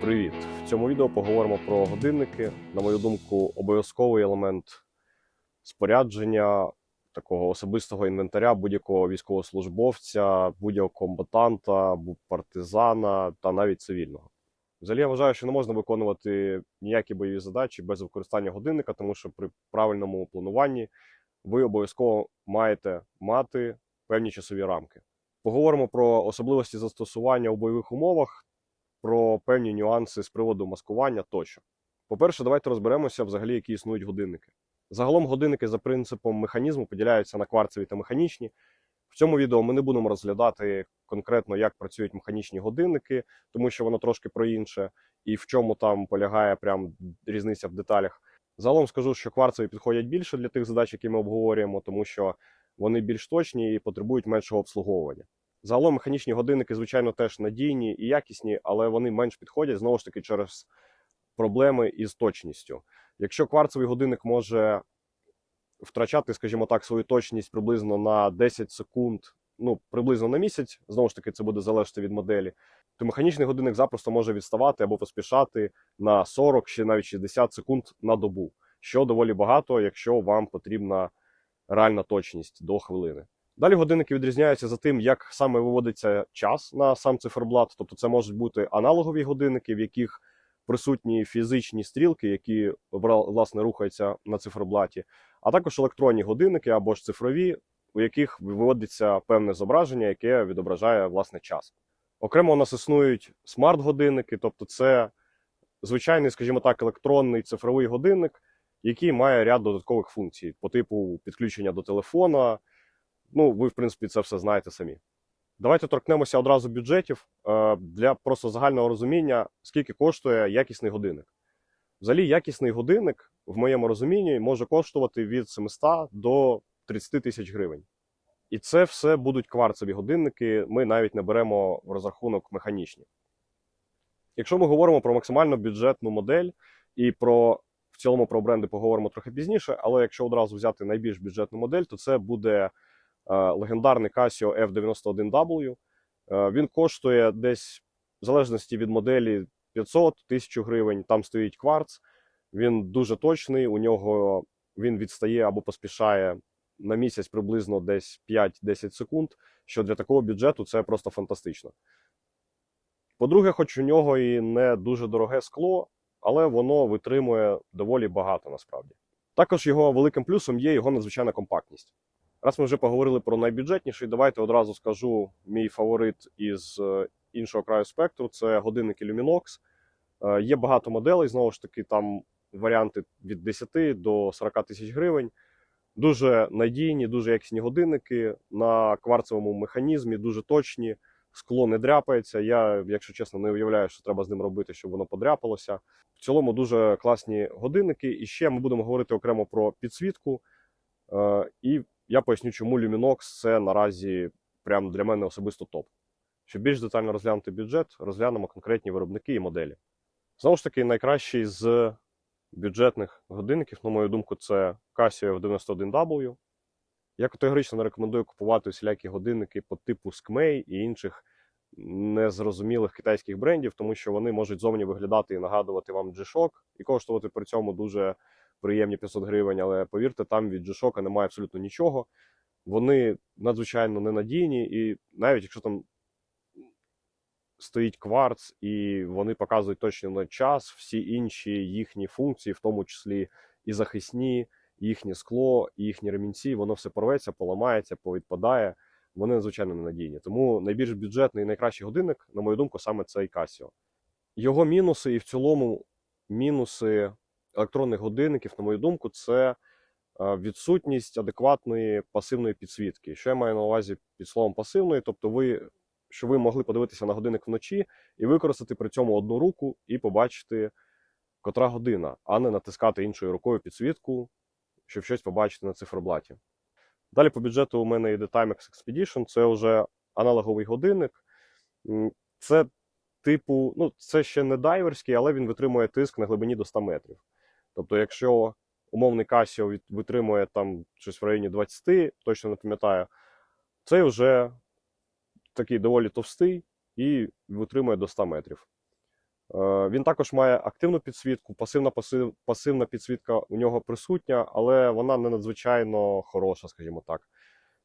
Привіт! В цьому відео поговоримо про годинники. На мою думку, обов'язковий елемент спорядження такого особистого інвентаря будь-якого військовослужбовця, будь-якого комбатанта, партизана та навіть цивільного. Взагалі я вважаю, що не можна виконувати ніякі бойові задачі без використання годинника, тому що при правильному плануванні ви обов'язково маєте мати певні часові рамки. Поговоримо про особливості застосування у бойових умовах про певні нюанси з приводу маскування тощо. По-перше, давайте розберемося взагалі, які існують годинники. Загалом годинники за принципом механізму поділяються на кварцеві та механічні. В цьому відео ми не будемо розглядати конкретно, як працюють механічні годинники, тому що воно трошки про інше, і в чому там полягає прям різниця в деталях. Загалом скажу, що кварцеві підходять більше для тих задач, які ми обговорюємо, тому що вони більш точні і потребують меншого обслуговування. Загалом механічні годинники, звичайно, теж надійні і якісні, але вони менш підходять знову ж таки через проблеми із точністю. Якщо кварцевий годинник може втрачати, скажімо так, свою точність приблизно на 10 секунд, ну приблизно на місяць, знову ж таки, це буде залежати від моделі, то механічний годинник запросто може відставати або поспішати на 40 чи навіть 60 секунд на добу, що доволі багато, якщо вам потрібна реальна точність до хвилини. Далі годинники відрізняються за тим, як саме виводиться час на сам циферблат. Тобто це можуть бути аналогові годинники, в яких присутні фізичні стрілки, які власне рухаються на циферблаті, а також електронні годинники або ж цифрові, у яких виводиться певне зображення, яке відображає власне час. Окремо у нас існують смарт-годинники, тобто це звичайний, скажімо так, електронний цифровий годинник, який має ряд додаткових функцій по типу підключення до телефона. Ну, ви, в принципі, це все знаєте самі. Давайте торкнемося одразу бюджетів е, для просто загального розуміння, скільки коштує якісний годинник. Взагалі, якісний годинник, в моєму розумінні, може коштувати від 700 до 30 тисяч гривень. І це все будуть кварцеві годинники. Ми навіть не беремо в розрахунок механічні. Якщо ми говоримо про максимально бюджетну модель і про в цілому про бренди поговоримо трохи пізніше, але якщо одразу взяти найбільш бюджетну модель, то це буде легендарний Casio F91W. Е, Він коштує десь, в залежності від моделі, 500-1000 гривень. Там стоїть кварц. Він дуже точний. У нього він відстає або поспішає на місяць приблизно десь 5-10 секунд. Що для такого бюджету це просто фантастично. По-друге, хоч у нього і не дуже дороге скло, але воно витримує доволі багато насправді. Також його великим плюсом є його надзвичайна компактність. Раз ми вже поговорили про найбюджетніший, давайте одразу скажу мій фаворит із е, іншого краю спектру це годинники Luminox. Е, Є багато моделей, знову ж таки, там варіанти від 10 до 40 тисяч гривень. Дуже надійні, дуже якісні годинники на кварцевому механізмі, дуже точні. Скло не дряпається. Я, якщо чесно, не уявляю, що треба з ним робити, щоб воно подряпалося. В цілому дуже класні годинники. І ще ми будемо говорити окремо про підсвітку. Е, І я поясню, чому Luminox це наразі прям для мене особисто топ. Щоб більш детально розглянути бюджет, розглянемо конкретні виробники і моделі. Знову ж таки, найкращий з бюджетних годинників, на мою думку, це Casio F91W. Я категорично не рекомендую купувати всілякі годинники по типу Skmei і інших незрозумілих китайських брендів, тому що вони можуть зовні виглядати і нагадувати вам G-Shock і коштувати при цьому дуже приємні 500 гривень. Але повірте, там від G-Shock немає абсолютно нічого. Вони надзвичайно ненадійні, і навіть якщо там стоїть кварц, і вони показують точно на час, всі інші їхні функції, в тому числі і захисні, їхнє скло, і їхні ремінці, воно все порветься, поламається, повідпадає. Вони надзвичайно ненадійні. Тому найбільш бюджетний і найкращий годинник, на мою думку, саме цей Casio. Його мінуси і в цілому мінуси електронних годинників, на мою думку, це е, відсутність адекватної пасивної підсвітки. Що я маю на увазі під словом пасивної? Тобто, ви, що ви могли подивитися на годинник вночі і використати при цьому одну руку і побачити, котра година, а не натискати іншою рукою підсвітку, щоб щось побачити на циферблаті. Далі по бюджету у мене йде Timex Expedition, це вже аналоговий годинник. Це типу, ну, це ще не дайверський, але він витримує тиск на глибині до 100 метрів. Тобто, якщо умовний Casio витримує там щось в районі 20, точно не пам'ятаю, цей вже такий доволі товстий і витримує до 100 метрів. Е, Він також має активну підсвітку, пасивна, пасив, пасивна підсвітка у нього присутня, але вона не надзвичайно хороша, скажімо так.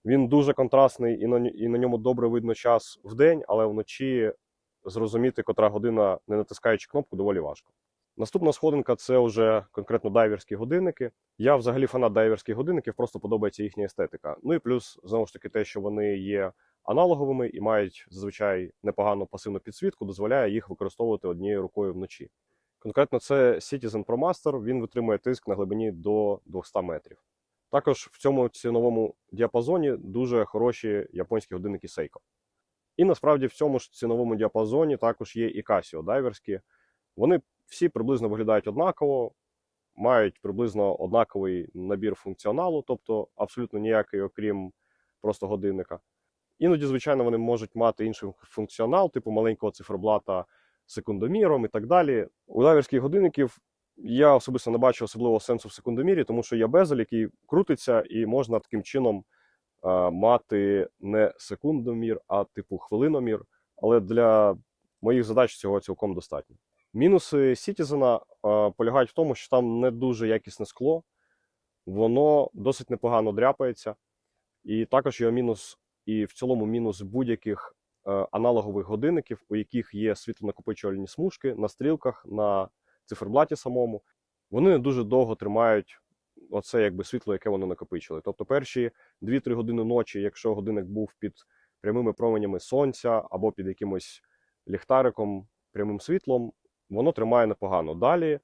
Він дуже контрастний і на, і на ньому добре видно час в день, але вночі зрозуміти, котра година, не натискаючи кнопку, доволі важко. Наступна сходинка це вже конкретно дайверські годинники. Я взагалі фанат дайверських годинників, просто подобається їхня естетика. Ну і плюс, знову ж таки, те, що вони є аналоговими і мають зазвичай непогану пасивну підсвітку, дозволяє їх використовувати однією рукою вночі. Конкретно це Citizen ProMaster, він витримує тиск на глибині до 200 метрів. Також в цьому ціновому діапазоні дуже хороші японські годинники Seiko. І насправді в цьому ж ціновому діапазоні також є і Casio дайверські. Вони всі приблизно виглядають однаково, мають приблизно однаковий набір функціоналу, тобто абсолютно ніякий, окрім просто годинника. Іноді, звичайно, вони можуть мати інший функціонал, типу маленького циферблата секундоміром і так далі. У дайверських годинників я особисто не бачу особливого сенсу в секундомірі, тому що є безель, який крутиться, і можна таким чином е, мати не секундомір, а типу хвилиномір. Але для моїх задач цього цілком достатньо. Мінуси е, полягають в тому, що там не дуже якісне скло, воно досить непогано дряпається. І також його мінус, і в цілому мінус будь-яких е, аналогових годинників, у яких є світлонакопичувальні смужки на стрілках, на циферблаті самому. Вони не дуже довго тримають оце якби світло, яке вони накопичили. Тобто перші 2-3 години ночі, якщо годинник був під прямими променями сонця або під якимось ліхтариком, прямим світлом, воно тримає непогано. Далі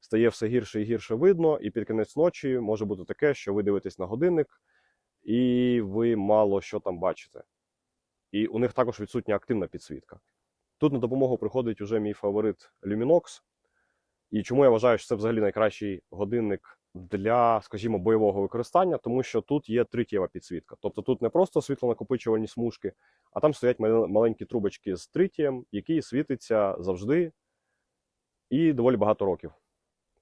стає все гірше і гірше видно, і під кінець ночі може бути таке, що ви дивитесь на годинник, і ви мало що там бачите. І у них також відсутня активна підсвітка. Тут на допомогу приходить уже мій фаворит Luminox. І чому я вважаю, що це взагалі найкращий годинник для, скажімо, бойового використання, тому що тут є тритієва підсвітка. Тобто тут не просто світлонакопичувальні смужки, а там стоять маленькі трубочки з тритієм, який світиться завжди і доволі багато років.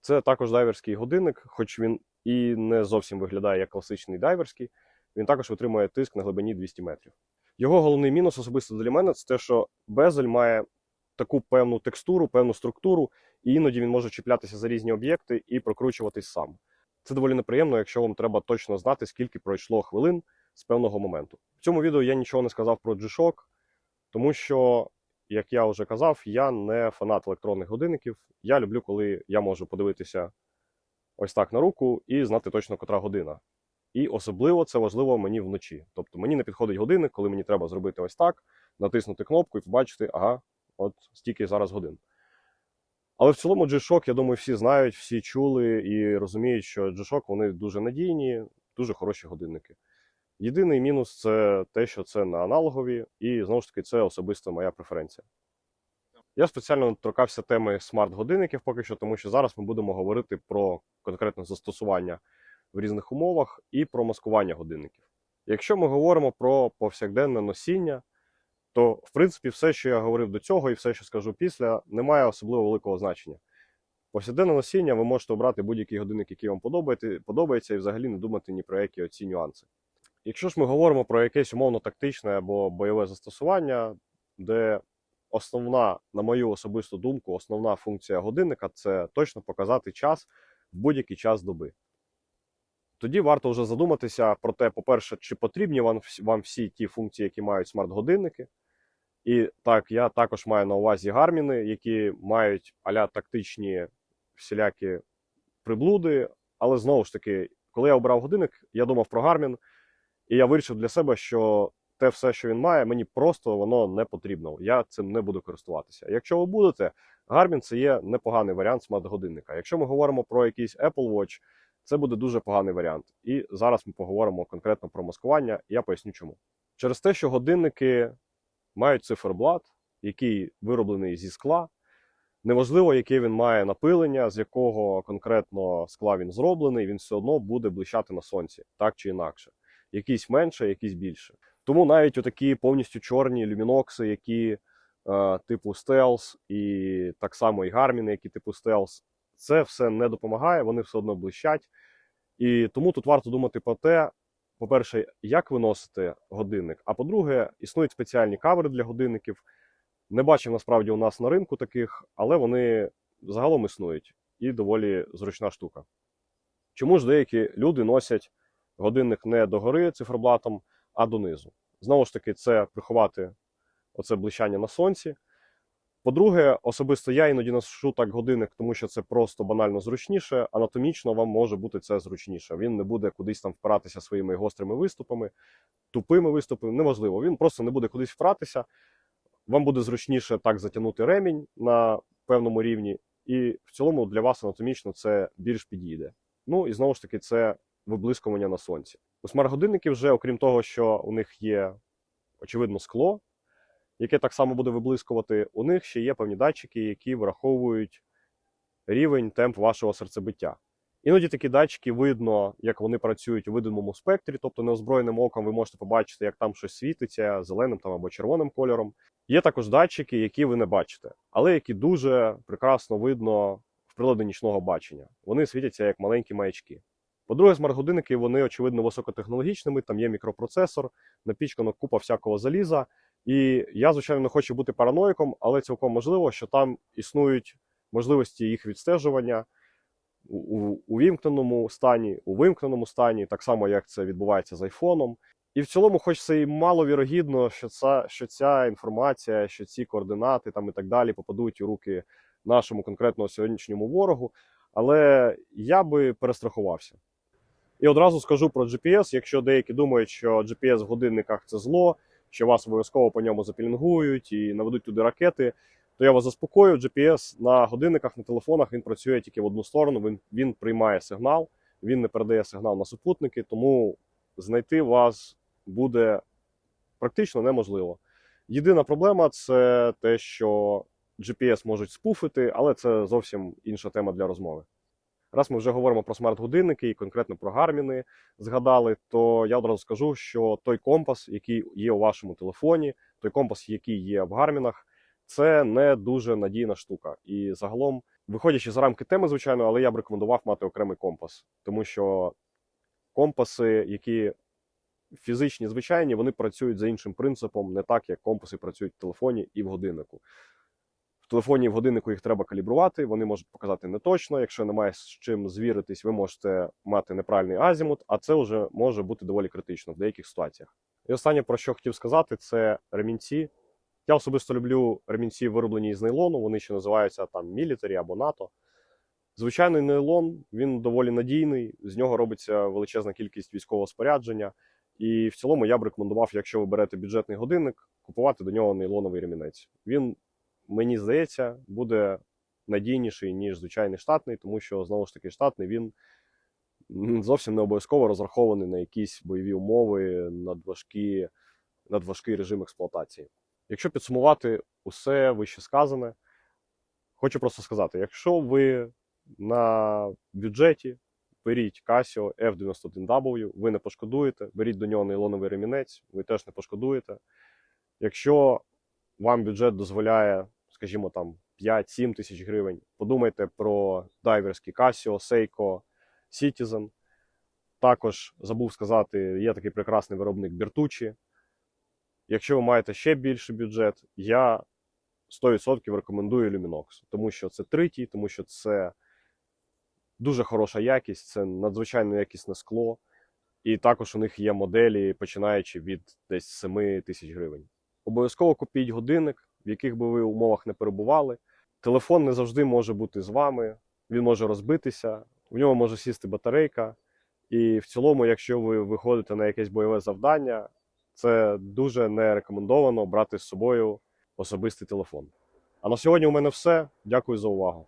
Це також дайверський годинник, хоч він і не зовсім виглядає як класичний дайверський, він також витримує тиск на глибині 200 метрів. Його головний мінус особисто для мене це те, що безель має таку певну текстуру, певну структуру, і іноді він може чіплятися за різні об'єкти і прокручуватись сам. Це доволі неприємно, якщо вам треба точно знати, скільки пройшло хвилин з певного моменту. В цьому відео я нічого не сказав про G-Shock, тому що, як я вже казав, я не фанат електронних годинників. Я люблю, коли я можу подивитися ось так на руку і знати точно котра година. І особливо це важливо мені вночі. Тобто мені не підходить годинник, коли мені треба зробити ось так, натиснути кнопку і побачити, ага, от стільки зараз годин. Але в цілому G-Shock, я думаю, всі знають, всі чули і розуміють, що G-Shock вони дуже надійні, дуже хороші годинники. Єдиний мінус це те, що це не аналогові, і знову ж таки, це особисто моя преференція. Я спеціально торкався теми смарт-годинників поки що, тому що зараз ми будемо говорити про конкретне застосування в різних умовах і про маскування годинників. Якщо ми говоримо про повсякденне носіння, то в принципі все, що я говорив до цього, і все, що скажу після, не має особливо великого значення. Повсякденне носіння ви можете обрати будь-який годинник, який вам подобається, і взагалі не думати ні про які оці нюанси. Якщо ж ми говоримо про якесь умовно тактичне або бойове застосування, де основна, на мою особисту думку, основна функція годинника це точно показати час в будь-який час доби. Тоді варто вже задуматися про те, по-перше, чи потрібні вам, вам всі ті функції, які мають смарт-годинники. І так, я також маю на увазі гарміни, які мають аля тактичні всілякі приблуди. Але знову ж таки, коли я обрав годинник, я думав про гармін, і я вирішив для себе, що те все, що він має, мені просто воно не потрібно. Я цим не буду користуватися. Якщо ви будете, Garmin це є непоганий варіант смарт-годинника. Якщо ми говоримо про якийсь Apple Watch, це буде дуже поганий варіант. І зараз ми поговоримо конкретно про маскування, я поясню чому. Через те, що годинники мають циферблат, який вироблений зі скла. Неважливо, яке він має напилення, з якого конкретно скла він зроблений, він все одно буде блищати на сонці, так чи інакше. Якісь менше, якісь більше. Тому навіть отакі повністю чорні люмінокси, які е, типу стелс, і так само і гарміни, які типу стелс, це все не допомагає, вони все одно блищать. І тому тут варто думати про те, по-перше, як ви носите годинник. А по-друге, існують спеціальні кавери для годинників, Не бачив насправді у нас на ринку таких, але вони загалом існують і доволі зручна штука. Чому ж деякі люди носять годинник не догори циферблатом, а донизу? Знову ж таки, це приховати оце блищання на сонці. По-друге, особисто я іноді ношу так годинник, тому що це просто банально зручніше. Анатомічно вам може бути це зручніше. Він не буде кудись там впиратися своїми гострими виступами, тупими виступами. Неможливо. Він просто не буде кудись впиратися. Вам буде зручніше так затягнути ремінь на певному рівні, і в цілому для вас анатомічно це більш підійде. Ну і знову ж таки, це виблискування на сонці. У смарт-годинників вже, окрім того, що у них є очевидно скло, яке так само буде виблискувати, у них ще є певні датчики, які враховують рівень темп вашого серцебиття. Іноді такі датчики видно, як вони працюють у видимому спектрі, тобто неозброєним оком ви можете побачити, як там щось світиться зеленим там або червоним кольором. Є також датчики, які ви не бачите, але які дуже прекрасно видно в приладі нічного бачення. Вони світяться як маленькі маячки. По-друге, смарт-годинники вони очевидно високотехнологічними, там є мікропроцесор, напічкано купа всякого заліза. І я, звичайно, не хочу бути параноїком, але цілком можливо, що там існують можливості їх відстежування у, у, у вімкненому стані, у вимкненому стані, так само як це відбувається з айфоном. І в цілому, хоч це і маловірогідно, що ця, що ця інформація, що ці координати там і так далі попадуть у руки нашому конкретному сьогоднішньому ворогу, але я би перестрахувався. І одразу скажу про GPS, якщо деякі думають, що GPS в годинниках це зло, що вас обов'язково по ньому запілінгують і наведуть туди ракети, то я вас заспокою, GPS на годинниках, на телефонах він працює тільки в одну сторону, він, він приймає сигнал, він не передає сигнал на супутники, тому знайти вас буде практично неможливо. Єдина проблема це те, що GPS можуть спуфити, але це зовсім інша тема для розмови. Раз ми вже говоримо про смарт-годинники і конкретно про гарміни згадали, то я одразу скажу, що той компас, який є у вашому телефоні, той компас, який є в гармінах, це не дуже надійна штука. І загалом, виходячи за рамки теми, звичайно, але я б рекомендував мати окремий компас, тому що компаси, які фізичні, звичайні, вони працюють за іншим принципом, не так, як компаси працюють в телефоні і в годиннику. В телефоні в годиннику їх треба калібрувати, вони можуть показати неточно. Якщо немає з чим звіритись, ви можете мати неправильний азімут, а це вже може бути доволі критично в деяких ситуаціях. І останнє, про що хотів сказати, це ремінці. Я особисто люблю ремінці, вироблені із нейлону, вони ще називаються там мілітарі або НАТО. Звичайний нейлон, він доволі надійний, з нього робиться величезна кількість військового спорядження. І в цілому я б рекомендував, якщо ви берете бюджетний годинник, купувати до нього нейлоновий ремінець. Він, мені здається, буде надійніший, ніж звичайний штатний, тому що, знову ж таки, штатний він зовсім не обов'язково розрахований на якісь бойові умови, надважкі, надважкий режим експлуатації. Якщо підсумувати усе вище сказане, хочу просто сказати: якщо ви на бюджеті, беріть Casio F91W, ви не пошкодуєте, беріть до нього нейлоновий ремінець, ви теж не пошкодуєте. Якщо вам бюджет дозволяє, скажімо, там 5-7 тисяч гривень, подумайте про дайверські Casio, Seiko, Citizen. Також забув сказати, є такий прекрасний виробник Bertucci. Якщо ви маєте ще більший бюджет, я 100% рекомендую Luminox, тому що це третій, тому що це дуже хороша якість, це надзвичайно якісне скло. І також у них є моделі, починаючи від десь 7 тисяч гривень. Обов'язково купіть годинник, в яких би ви умовах не перебували. Телефон не завжди може бути з вами, він може розбитися, в нього може сісти батарейка. І в цілому, якщо ви виходите на якесь бойове завдання, це дуже не рекомендовано брати з собою особистий телефон. А на сьогодні у мене все. Дякую за увагу.